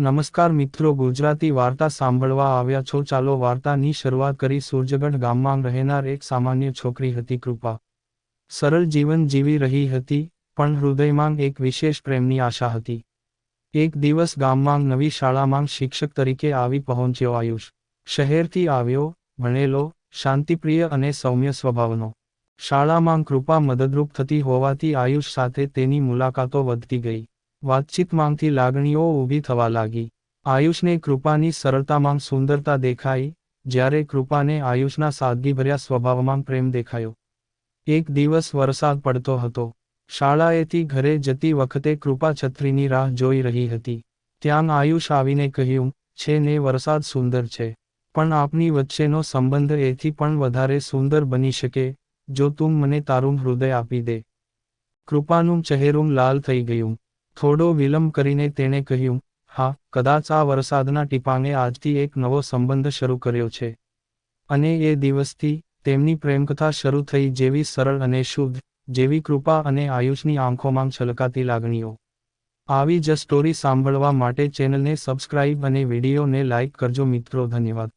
નમસ્કાર મિત્રો, ગુજરાતી વાર્તા સાંભળવા આવ્યા છો. ચાલો વાર્તાની શરૂઆત કરી. સૂરજગઢ ગામમાં રહેનાર એક સામાન્ય છોકરી હતી કૃપા. સરળ જીવન જીવી રહી હતી, પણ હૃદયમાં એક વિશેષ પ્રેમની આશા હતી. એક દિવસ ગામમાં નવી શાળામાં શિક્ષક તરીકે આવી પહોંચ્યો આયુષ. શહેરથી આવ્યો, ભણેલો, શાંતિપ્રિય અને સૌમ્ય સ્વભાવનો. શાળામાં કૃપા મદદરૂપ થતી હોવાથી આયુષ સાથે તેની મુલાકાતો વધતી ગઈ. વાતચીતમાંથી લાગણીઓ ઊભી થવા લાગી. આયુષને કૃપાની સરળતામાં સુંદરતા દેખાઈ, જ્યારે કૃપાને આયુષના સાદગીભર્યા સ્વભાવમાં પ્રેમ દેખાયો. એક દિવસ વરસાદ પડતો હતો. શાળાએથી ઘરે જતી વખતે કૃપા છત્રીની રાહ જોઈ રહી હતી. ત્યાં આયુષ આવીને કહ્યું, છે ને, વરસાદ સુંદર છે. પણ આપની વચ્ચેનો સંબંધ એથી પણ વધારે સુંદર બની શકે, જો તું મને તારું હૃદય આપી દે. કૃપાનું ચહેરું લાલ થઈ ગયું. થોડો વિલંબ કરીને તેણે કહ્યું, હા, કદાચ આ વરસાદના ટીપાંએ આજથી એક નવો સંબંધ શરૂ કર્યો છે. અને એ દિવસથી તેમની પ્રેમકથા શરૂ થઈ જેવી સરળ અને શુદ્ધ, જેવી કૃપા અને આયુષની આંખોમાં છલકાતી લાગણીઓ. આવી જ સ્ટોરી સાંભળવા માટે ચેનલને સબસ્ક્રાઇબ અને વિડીયોને લાઇક કરજો મિત્રો, ધન્યવાદ.